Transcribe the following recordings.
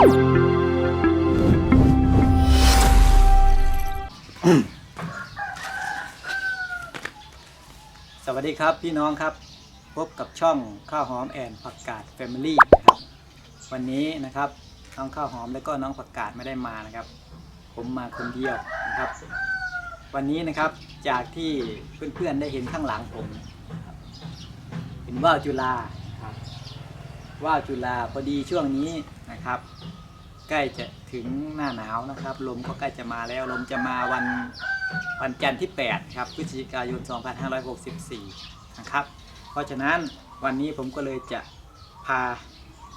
สวัสดีครับพี่น้องครับ พบกับช่องข้าวหอมแอนผักกาดแฟมิลี่นะครับ วันนี้นะครับน้องข้าวหอมและก็น้องผักกาดไม่ได้มานะครับ ผมมาคนเดียวนะครับ วันนี้นะครับจากที่เพื่อนๆได้เห็นข้างหลังผม เห็นว่าวจุฬา ว่าวจุฬาพอดีช่วงนี้นะครับ ใกล้จะถึงหน้าหนาวนะครับ ลมก็ใกล้จะมาแล้วลมจะมาวันวันจันทร์ที่ 8 ครับพฤศจิกายน 2564 นะครับ เพราะฉะนั้นวันนี้ผมก็เลยจะพา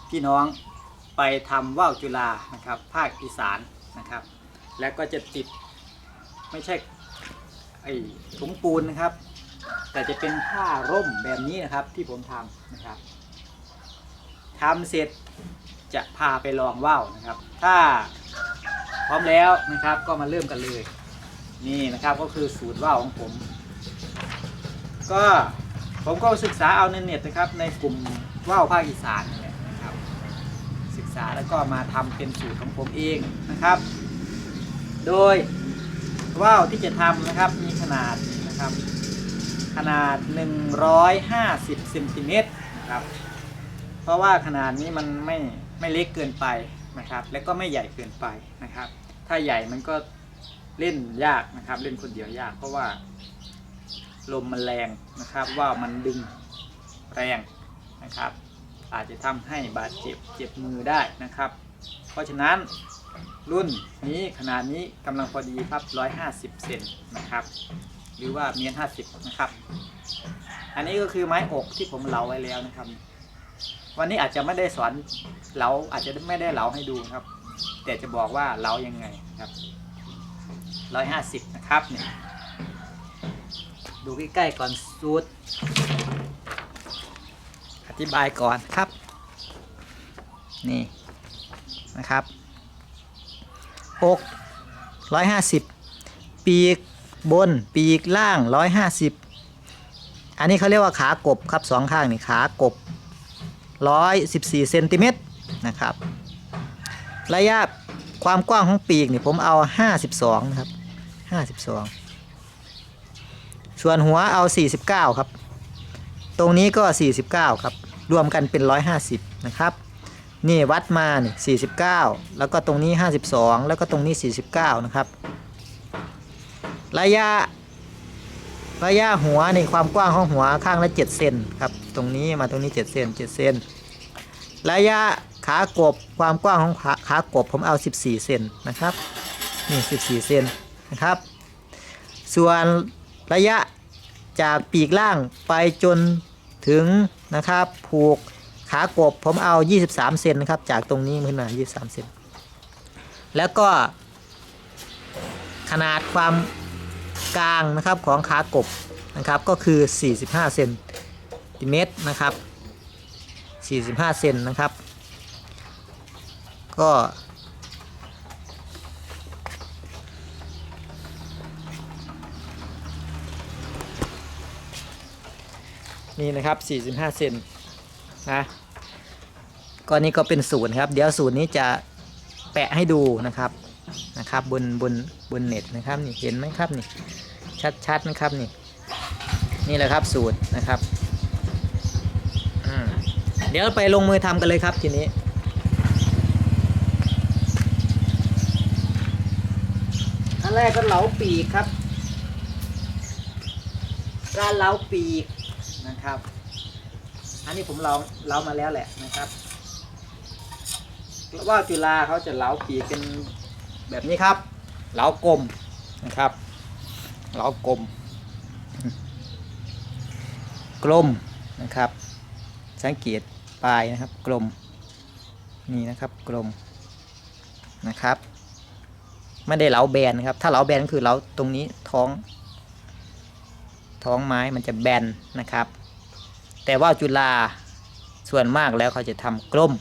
พี่น้องไปทำว่าวจุฬานะครับ ภาคอีสานนะครับ แล้วก็จะติดไม่ใช่ไอ้ถุงปูนนะครับ แต่จะเป็นผ้าร่มแบบนี้นะครับที่ผมทำนะครับ ทำเสร็จจะพาไปลองว่าวนะครับ ถ้าพร้อมแล้วนะครับก็มาเริ่มกันเลย นี่นะครับก็คือสูตรว่าวของผม ก็ผมก็ศึกษาเอาในเน็ตนะครับ ในกลุ่มว่าวภาคอีสานนี่แหละนะครับ ศึกษาแล้วก็มาทำเป็นสูตรของผมเองนะครับ โดยว่าวที่จะทำนะครับมีขนาดนะครับ ขนาด 150เซนติเมตรนะครับ เพราะว่าขนาดนี้มันไม่ไม่เล็กเกินไปนะครับ และก็ไม่ใหญ่เกินไปนะครับ ถ้าใหญ่มันก็เล่นยากนะครับ เล่นคนเดียวยาก เพราะว่าลมมันแรงนะครับว่ามันดึงแรงนะครับ อาจจะทำให้บาดเจ็บเจ็บมือได้นะครับ เพราะฉะนั้นรุ่นนี้ขนาดนี้กำลังพอดีครับ 150 เซนนะครับ หรือว่าเมียน50 นะครับ อันนี้ก็คือไม้อกที่ผมเหลาไว้แล้วนะครับ วันนี้อาจจะไม่ได้สอนเหลาอาจจะไม่ได้เหลาให้ดูครับ แต่จะบอกว่าเหลายังไงครับ150นะครับเนี่ยดูใกล้ๆก่อนสูตร อธิบายก่อนครับ นี่นะครับอกร้อยห้าสิบปีกบนปีกล่างร้อยห้าสิบอันนี้เขาเรียกว่าขากบครับสองข้างนี่ขากบ ร้อยสิบสี่เซนติเมตรนะครับ ระยะความกว้างของปีกนี่ผมเอาห้าสิบสองนะครับห้าสิบสองส่วนหัวเอาสี่สิบเก้าครับ ตรงนี้ก็ 49 ครับ รวมกันเป็น 150 นะครับ นี่วัดมานี่49 แล้วก็ตรงนี้ 52 แล้วก็ตรงนี้ 49 นะครับ ระยะระยะหัวนี่ความกว้างของหัวข้างละ 7 เซนครับ ตรงนี้มาตรงนี้ 7 เซน7เซน ระยะขากบความกว้างของขาขากบผมเอา 14 เซนนะครับนี่14 เซนนะครับ ส่วนระยะจากปีกล่างไปจนถึงนะครับผูกขากบผมเอา 23 เซนนะครับจากตรงนี้ขึ้นมา 23 เซนแล้วก็ ขนาดความกลางนะครับของขากบนะครับก็คือ 45 เซนติเมตรนะครับ 45 เซนนะครับ ก็ นี่นะครับ 45 เซนนะก็นี่ก็เป็นศูนย์ครับ เดี๋ยวศูนย์นี้จะแปะให้ดูนะครับนะครับบนบนบนเน็ตนะครับนี่เห็นไหมครับนี่ชัดๆนะครับนี่นี่แหละครับสูตรนะครับอืม เดี๋ยวไปลงมือทำกันเลยครับทีนี้อันแรกก็เหลาปีกครับ การเหลาปีกนะครับ อันนี้ผมเลาเลามาแล้วแหละนะครับว่าจุฬาเขาจะเลาปีกเป็นแบบนี้ครับเล้ากลมนะครับเล้ากลม กลมนะครับ สังเกต ปลายนะครับ กลม นี่นะครับกลมนะครับ ไม่ได้เหลาแบนนะครับ ถ้าเหลาแบนก็คือเหลาตรงนี้ท้อง ท้องไม้มันจะแบนนะครับ แต่ว่าจุฬาส่วนมากแล้วเขาจะทำกลม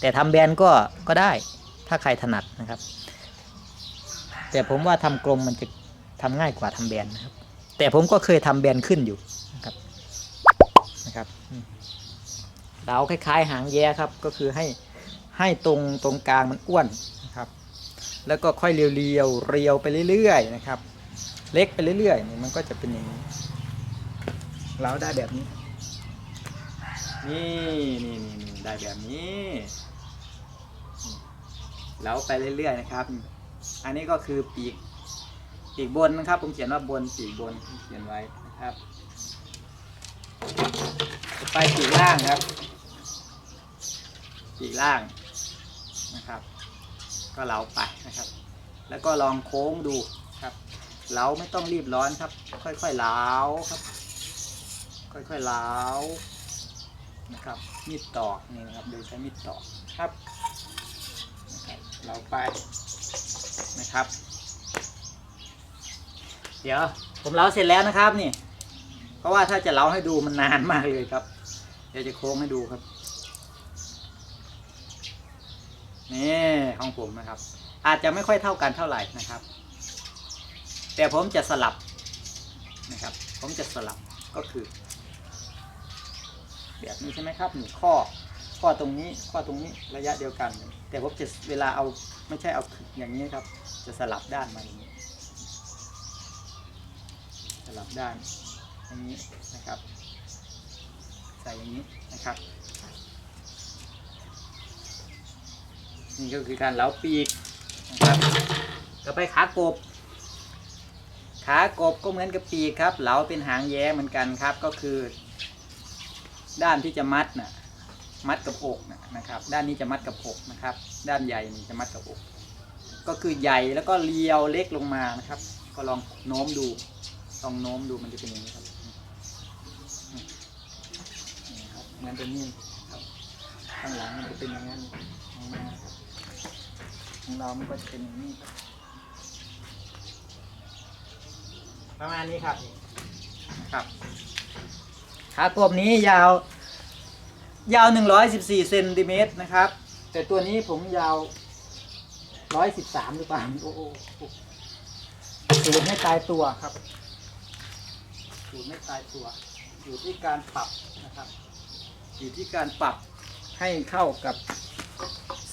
แต่ทำแบนก็ก็ได้ถ้าใครถนัดนะครับ แต่ผมว่าทำกลมมันจะทำง่ายกว่าทำแบนนะครับ แต่ผมก็เคยทำแบนขึ้นอยู่นะครับนะครับ อืมเราคล้ายๆ หางแย้ครับ ก็คือให้ให้ตรงตรงกลางมันอ้วนนะครับ แล้วก็ค่อยเรียวเรียวๆเรียวไปเรื่อยๆนะครับ เล็กไปเรื่อยๆนี่มันก็จะเป็นอย่างนี้เราได้แบบนี้ นี่นี่นี่ได้แบบนี้เราไปเรื่อยๆนะครับ อันนี้ก็คือปีกปีกบนนะครับ ผมเขียนว่าบนปีกบนเขียนไว้นะครับ ไปปีกล่างครับ กล่างนะครับ ก็เหลาไปนะครับ แล้วก็ลองโค้งดูครับเหลาไม่ต้องรีบร้อนครับ ค่อยๆเหลาครับ ค่อยๆเหลานะครับมีดตอกนี่นะครับโดยใช้มีดตอกครับนะครับเหลาไปนะครับ เดี๋ยวผมเหลาเสร็จแล้วนะครับนี่ เพราะว่าถ้าจะเหลาให้ดูมันนานมากเลยครับ เดี๋ยวจะโค้งให้ดูครับ นี่ของผมนะครับ อาจจะไม่ค่อยเท่ากันเท่าไหร่นะครับ แต่ผมจะสลับนะครับ ผมจะสลับก็คือ แบบนี้ใช่ไหมครับนี่ข้อ ข้อตรงนี้ข้อตรงนี้ระยะเดียวกัน แต่ผมจะเวลาเอาไม่ใช่เอาอย่างนี้ครับ จะสลับด้านมาอย่างนี้ สลับด้านอย่างนี้นะครับ ใส่อย่างนี้นะครับ นี่ก็คือการเหลาปีกนะครับต่อไปขากบ ขากบก็เหมือนกับปีกครับเหลาเป็นหางแย้เหมือนกันครับก็คือ ด้านที่จะมัดนะมัดกับอกนะนะครับ ด้านนี้จะมัดกับอกนะครับ ด้านใหญ่นี่จะมัดกับอก ก็คือใหญ่แล้วก็เลียวเล็กลงมานะครับ ก็ลองโน้มดูลองโน้มดูมันจะเป็นอย่างนี้ครับนี่ครับเหมือนเป็นนี่ครับข้างหลังมันจะเป็นอย่างนั้น ของมันนะครับของเรามันก็จะเป็นอย่างนี้ครับประมาณนี้ครับนี่นะครับขากบนี้ยาว ยาว 114เซนติเมตรนะครับ แต่ตัวนี้ผมยาว 113หรือเปล่าโอ้โหสูตรไม่ตายตัวครับสูตรไม่ตายตัว อยู่ที่การปรับนะครับ อยู่ที่การปรับให้เข้ากับ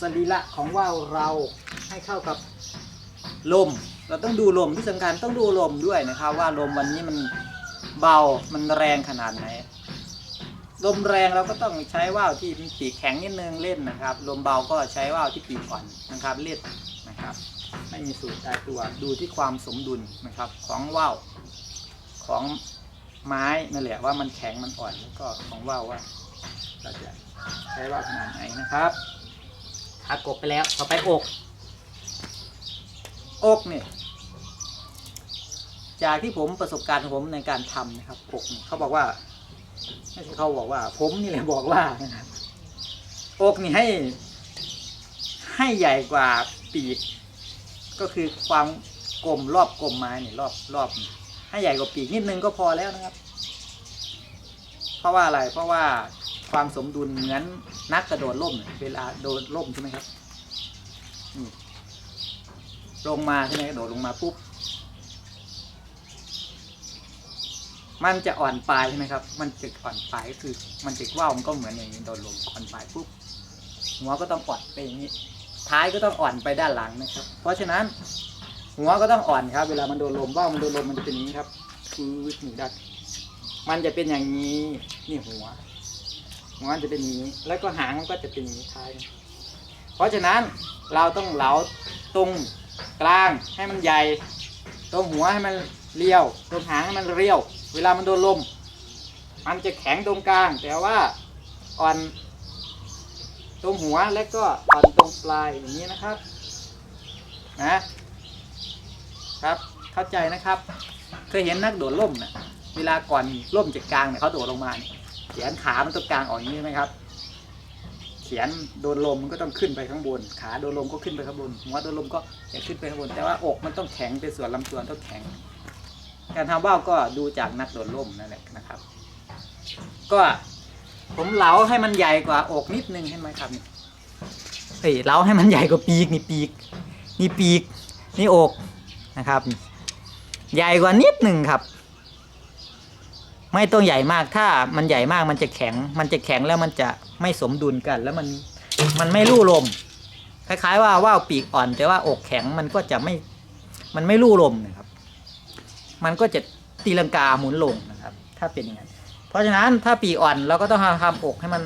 สรีระของว่าวเราให้เข้ากับลม เราต้องดูลมที่สำคัญต้องดูลมด้วยนะครับ ว่าลมวันนี้มันเบามันแรงขนาดไหน ลมแรงเราก็ต้องใช้ว่าวที่มีปีกแข็งนิดนึงเล่นนะครับ ลมเบาก็ใช้ว่าวที่ปีกอ่อนนะครับเล่นนะครับ ไม่มีสูตรตายตัวดูที่ความสมดุลนะครับของว่าวของไม้นั่นแหละว่ามันแข็งมันอ่อนแล้วก็ของว่าวว่าเราจะใช้ว่าวขนาดไหนนะครับ ขากบไปแล้ว ต่อไปอกอกเนี่ยจากที่ผมประสบการณ์ของผมในการทำนะครับอกเเขาบอกว่าไม่ใช่เขาบอกว่า ผมนี่แหละบอกว่านะครับอกนี่ให้ ให้ใหญ่กว่าปีก ก็คือความกลมรอบกลมไม้เนี่ยรอบรอบให้ใหญ่กว่าปีกนิดนึงก็พอแล้วนะครับ เพราะว่าอะไรเพราะว่า ความสมดุลเหมือนนักกระโดดร่มเวลาโดดร่มใช่ไหมครับลงมาใช่ไหมกระโดดลงมาปุ๊บมันจะอ่อนปลายใช่ไหมครับ มันจะอ่อนปลายก็คือ มันจะว่าวมันก็เหมือนอย่างนี้โดนลมอ่อนปลายปุ๊บหัวก็ต้องอ่อนไปอย่างนี้ ท้ายก็ต้องอ่อนไปด้านหลังนะครับ เพราะฉะนั้น หัวก็ต้องอ่อนครับ เวลามันโดนลมว่าวมันโดนลมมันจะเป็นอย่างนี้ครับคือหนึ่งดักมันจะเป็นอย่างนี้นี่หัว หัวมันจะเป็นอย่างนี้ แล้วก็หางมันก็จะเป็นอย่างนี้ท้ายเพราะฉะนั้นเราต้องเหลาตรงกลางให้มันใหญ่ ตรงหัวให้มันเรียว ตรงหางให้มันเรียว เวลามันโดนลม มันจะแข็งตรงกลาง แต่ว่าอ่อนตรงหัวและก็อ่อนตรงปลายอย่างนี้นะครับ นะครับ เข้าใจนะครับ เคยเห็นนักโดดร่มนะเวลาก่อนร่มจะกลางเนี่ยเขาโดดลงมาเนี่ย แขนขามันต้องกลางออกอย่างนี้ไหมครับ เขียนโดนลมมันก็ต้องขึ้นไปข้างบน ขาโดนลมก็ขึ้นไปข้างบนหัวโดนลมก็จะขึ้นไปข้างบน แต่ว่าอกมันต้องแข็งเป็นส่วนลำตัวต้องแข็ง การทำว่าวก็ดูจากนักโดดร่มนั่นแหละนะครับ ก็ผมเหลาให้มันใหญ่กว่าอกนิดนึงเห็นไหมครับเฮ้ยเหลาให้มันใหญ่กว่าปีกนี่ปีก นี่ปีก นี่อกนะครับ ใหญ่กว่านิดหนึ่งครับ ไม่ต้องใหญ่มากถ้ามันใหญ่มากมันจะแข็ง มันจะแข็งแล้วมันจะไม่สมดุลกัน แล้วมันมันไม่ลู่ลม คล้ายๆ ว่าว่าวปีกอ่อน แต่ว่าอกแข็งมันก็จะไม่มันไม่ลู่ลมนะครับ มันก็จะตีลังกาหมุนลงนะครับ ถ้าเป็นอย่างนั้นเพราะฉะนั้นถ้าปีกอ่อนเราก็ต้องทำอกให้มัน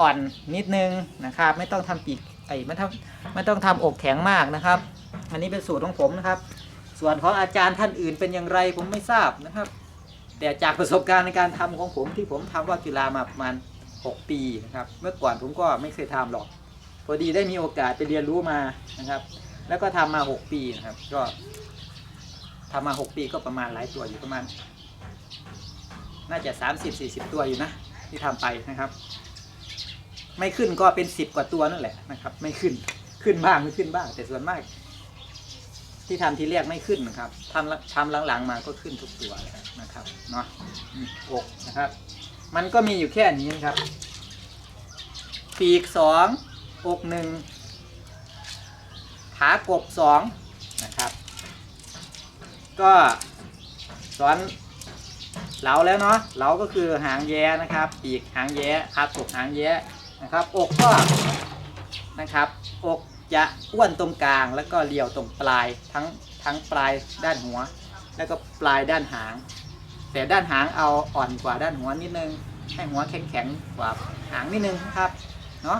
อ่อนนิดนึงนะครับ ไม่ต้องทำปีกไอ้ไม่ต้องไม่ต้องทำอกแข็งมากนะครับ อันนี้เป็นสูตรของผมนะครับ ส่วนของอาจารย์ท่านอื่นเป็นอย่างไรผมไม่ทราบนะครับ แต่จากประสบการณ์ในการทำของผมที่ผมทำว่ากีฬามาประมาณ 6 ปีนะครับ เมื่อก่อนผมก็ไม่เคยทำหรอก พอดีได้มีโอกาสไปเรียนรู้มานะครับ แล้วก็ทำมา 6 ปีนะครับ ก็ทำมา 6 ปีก็ประมาณหลายตัวอยู่ประมาณ น่าจะ 30-40 ตัวอยู่นะ ที่ทำไปนะครับ ไม่ขึ้นก็เป็น 10 กว่าตัวนั่นแหละนะครับ ไม่ขึ้นขึ้นบ้างไม่ขึ้นบ้าง แต่ส่วนมาก ที่ทำทีแรกไม่ขึ้นนะครับทำละทำหลังๆมาก็ขึ้นทุกตัวเลยนะครับเนาะอืมอกนะครับ มันก็มีอยู่แค่นี้นะครับ ปีกสองอกหนึ่งขากบสองนะครับ ก็สอนเหลาแล้วเนาะเหลาก็คือหางแย้นะครับ ปีกหางแย้ขากบหางแย้นะครับ อกก็นะครับ อก จะอ้วนตรงกลางแล้วก็เรียวตรงปลายทั้งทั้งปลายด้านหัว แล้วก็ปลายด้านหาง แต่ด้านหางเอาอ่อนกว่าด้านหัวนิดนึง ให้หัวแข็งๆกว่าหางนิดนึงนะครับเนาะ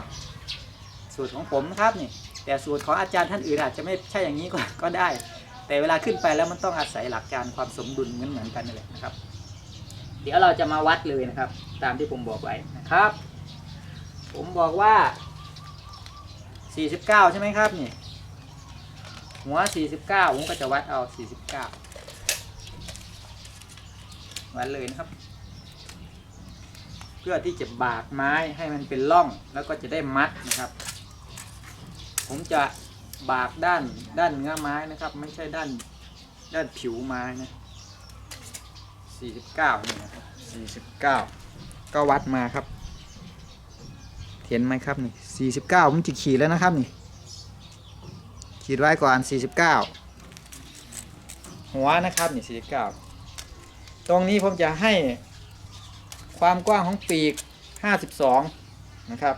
สูตรของผมครับนี่แต่สูตรของอาจารย์ท่านอื่นอาจจะไม่ใช่อย่างนี้ก็ก็ได้ แต่เวลาขึ้นไปแล้วมันต้องอาศัยหลักการความสมดุลเหมือนเหมือนกันนี่แหละนะครับ เดี๋ยวเราจะมาวัดเลยนะครับ ตามที่ผมบอกไว้นะครับ ผมบอกว่า 49ใช่ไหมครับนี่หัว49ผมก็จะวัดเอา49วัดเลยนะครับ เพื่อที่จะบากไม้ให้มันเป็นร่องแล้วก็จะได้มัดนะครับ ผมจะบากด้านด้านเนื้อไม้นะครับ ไม่ใช่ด้านด้านผิวไม้นะ49นี่นะครับ49 ก็วัดมาครับ เห็นไหมครับนี่49ผมจะขีดแล้วนะครับนี่ ขีดไว้ก่อน49หัวนะครับนี่49ตรงนี้ผมจะให้ความกว้างของปีก52นะครับ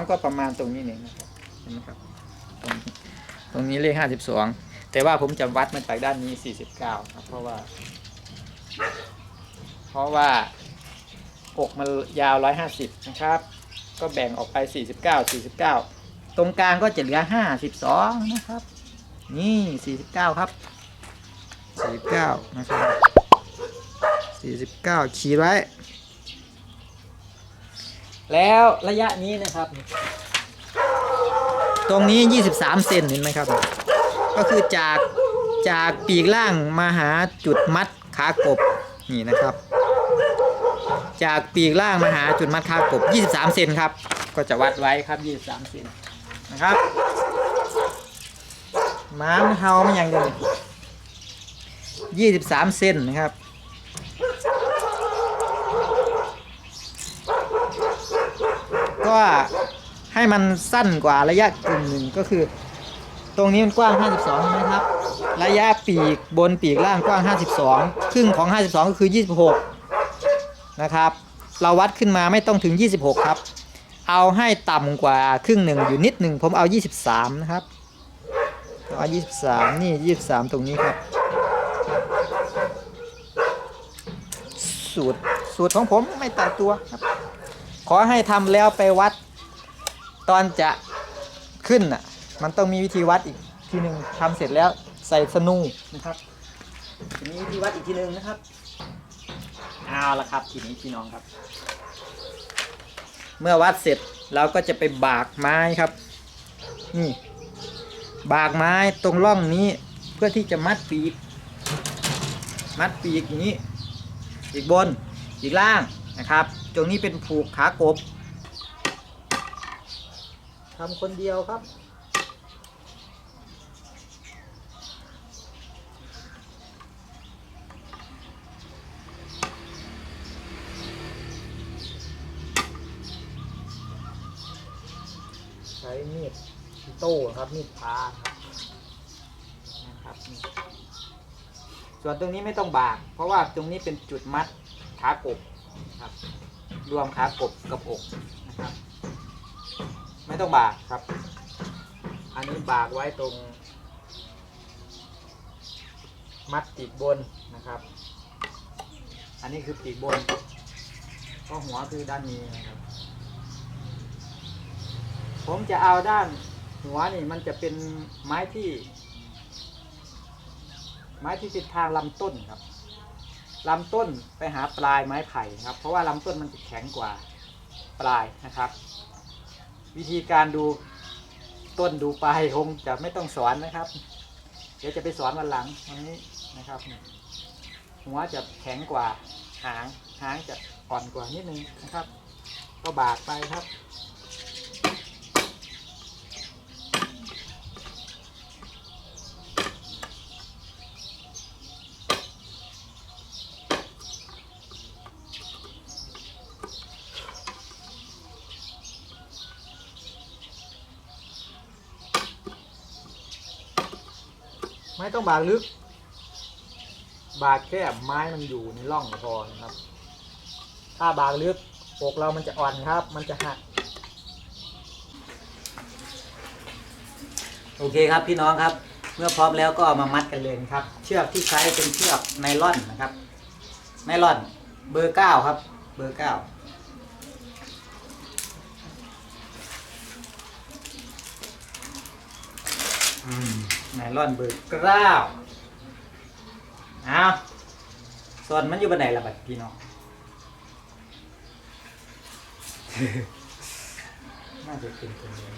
52ก็ประมาณตรงนี้นี่นะครับเห็นไหมครับตรงนี้ตรงนี้เลข52แต่ว่าผมจะวัดมาจากด้านนี้49ครับเพราะว่า เพราะว่า อกมันยาว 150 นะครับ ก็แบ่งออกไป 49 49 ตรงกลางก็จะเหลือ 52 นะครับ นี่ 49 ครับ 49 นะครับ 49 ขีดไว้ แล้วระยะนี้นะครับ ตรงนี้ 23 เซนเห็นไหมครับ ก็คือจากจากปีกล่างมาหาจุดมัดขากบนี่นะครับ จากปีกล่างมาหาจุดมัดขากบ 23 เซนครับ ก็จะวัดไว้ครับ 23 เซนนะครับม้ามเฮาไม่ยังเดิน23 เซนนะครับก็ให้มันสั้นกว่าระยะกึ่งหนึ่งก็คือ ตรงนี้มันกว้าง 52 ใช่ไหมครับ ระยะปีกบนปีกล่างกว้าง 52 ครึ่งของ 52 ก็คือ 26 นะครับ เราวัดขึ้นมาไม่ต้องถึง 26 ครับ เอาให้ต่ำกว่าครึ่งหนึ่งอยู่นิดหนึ่งผมเอา 23 นะครับเอา23 นี่ 23 ตรงนี้ครับ สูตรสูตรของผมไม่แต่ตัวครับ ขอให้ทำแล้วไปวัด ตอนจะขึ้นอะ มันต้องมีวิธีวัดอีกทีหนึ่งทำเสร็จแล้วใส่สนูนะครับมีวิธีวัดอีกทีหนึ่งนะครับ เอาละครับ ทีนี้พี่น้องครับ เมื่อวัดเสร็จเราก็จะไปบากไม้ครับ นี่ บากไม้ตรงร่องนี้เพื่อที่จะมัดปีก มัดปีกอย่างนี้ อีกบนอีกล่างนะครับ ตรงนี้เป็นผูกขากบทำคนเดียวครับ ใช้มีดอิ โต้ครับมีดพาครับนะครับส่วนตรงนี้ไม่ต้องบากเพราะว่าตรงนี้เป็นจุดมัดขากบครับ รวมขากบกับอกนะครับ ไม่ต้องบากครับ อันนี้บากไว้ตรง มัดปีกบนนะครับ อันนี้คือปีกบน ก็หัวคือด้านนี้นะครับผมจะเอาด้าน หัวนี่มันจะเป็นไม้ที่ ไม้ที่ติดทางลำต้นครับลำต้นไปหาปลายไม้ไผ่ครับ เพราะว่าลำต้นมันจะแข็งกว่าปลายนะครับ วิธีการดูต้นดูปลายคงจะไม่ต้องสอนนะครับ เดี๋ยวจะไปสอนวันหลังวันนี้นะครับ หัวจะแข็งกว่าหางหางจะอ่อนกว่านิดนึงนะครับ ก็บากไปครับ ไม่ต้องบากลึก บากแค่ไม้มันอยู่ในร่องพอนะครับ ถ้าบากลึกอกเรามันจะอ่อนครับ มันจะหัก โอเคครับพี่น้องครับ เมื่อพร้อมแล้วก็เอามามัดกันเลยครับ เชือกที่ใช้เป็นเชือกไนล่อนนะครับ ไนล่อนเบอร์เก้าครับ เบอร์เก้า อืม ไนล่อนเบอร์เก้าเอาส่วนมันอยู่บนไหนล่ะบัดพี่น้อง น่าจะเป็นตรงนี้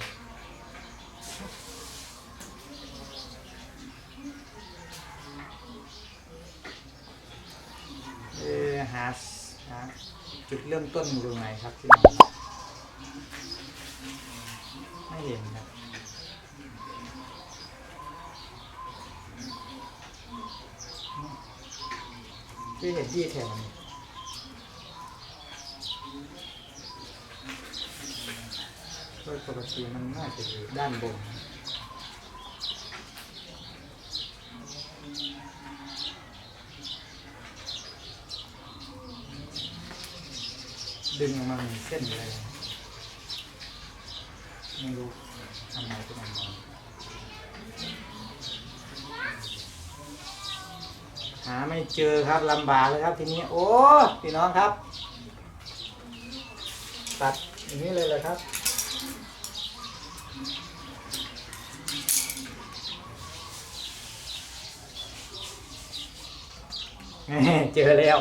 เออหาหาจุดเริ่มต้นอยู่ตรงไหนครับพี่น้อง ไม่เห็นครับ ที่เห็นที่แถวนี้โดยปกติมันน่าจะอยู่ด้านบนดึงออกมาเป็นเส้นเลยไม่รู้ทำไมก็ทำไม หาไม่เจอครับลำบากเลยครับทีนี้โอ้พี่น้องครับ ตัดอย่างนี้เลยเลยครับเจอแล้ว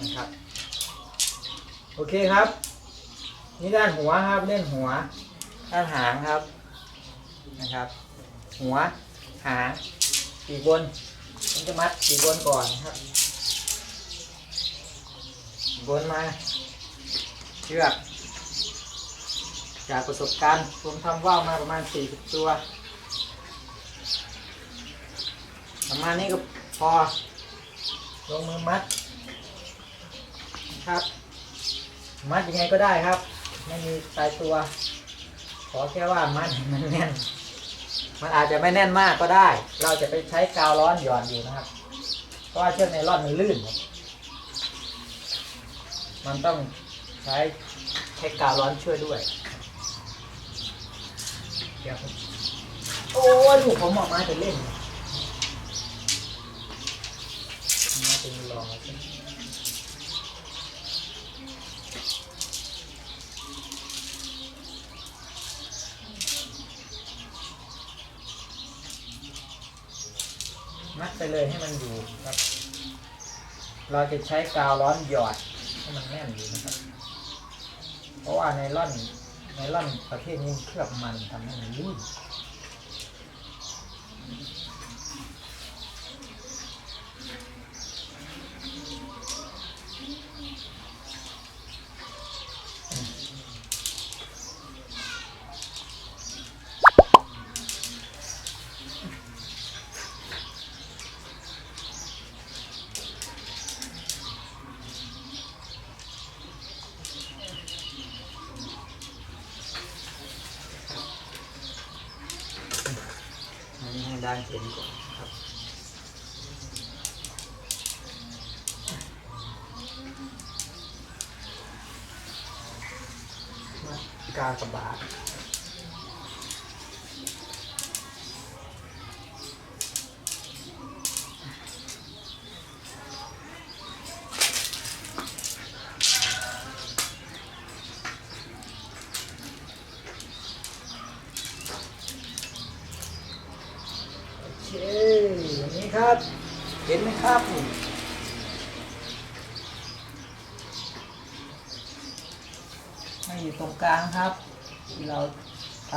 นะครับโอเคครับ นี่ด้านหัวครับเล่นหัว ด้านหางครับนะครับ หัวหาง ปีกบนผมจะมัดปีกบนก่อนครับ บนมาเชือกจากประสบการณ์ผมทำว่าวมาประมาณ 40 ตัว ประมาณนี้ก็พอ ลงมือมัด ครับ มัดยังไงก็ได้ครับ ไม่มีตายตัว ขอแค่ว่ามัดให้มันแน่น มันอาจจะไม่แน่นมากก็ได้ เราจะไปใช้กาวร้อนหย่อนอยู่นะครับ เพราะว่าเชือกไนล่อนมันลื่น มันต้องใช้ใช้กาวร้อนช่วยด้วย เดี๋ยวผมโอ้ยลูกผมออกมาจะเล่นมาเป็นลองแล้วสิ มัดไปเลยให้มันอยู่ครับ เราจะใช้กาวร้อนหยอดให้มันแน่นอยู่นะครับ เพราะว่าไนล่อนไนล่อนประเภทนี้เคลือบมันทำให้มันลื่น ด้านเข็มก่อนครับ กากบาทโอเคอย่างนี้ครับ เห็นไหมครับนี่ให้อยู่ตรงกลางครับ ที่เราท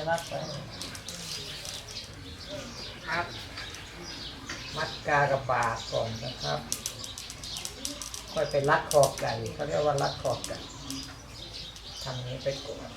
ำสัญลักษณ์ไปครับ มัดกากระบาดก่อนนะครับ ค่อยไปรัดคอไก่เขาเรียกว่ารัดคอไก่ทำนี้ไปก่อน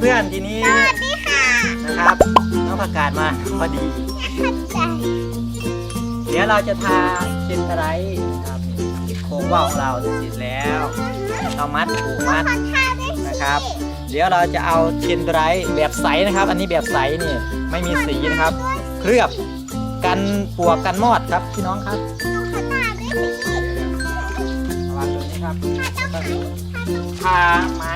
เพื่อนๆ ทีนี้สวัสดีค่ะนะครับน้องผักกาดมาพอดีใจเดี๋ยวเราจะทาเจนไรท์นะครับโครงว่าวของเราเสร็จแล้วเรามัดผูกมัดขอทาด้วยสินะครับ เดี๋ยวเราจะเอาเจนไรท์แบบใสนะครับ อันนี้แบบใสนี่ไม่มีสีนะครับ เคลือบกันปลวกกันมอดครับพี่น้องครับขอทาด้วยสิวางตรงนี้ครับทาต้องไหนทาไม้ครับ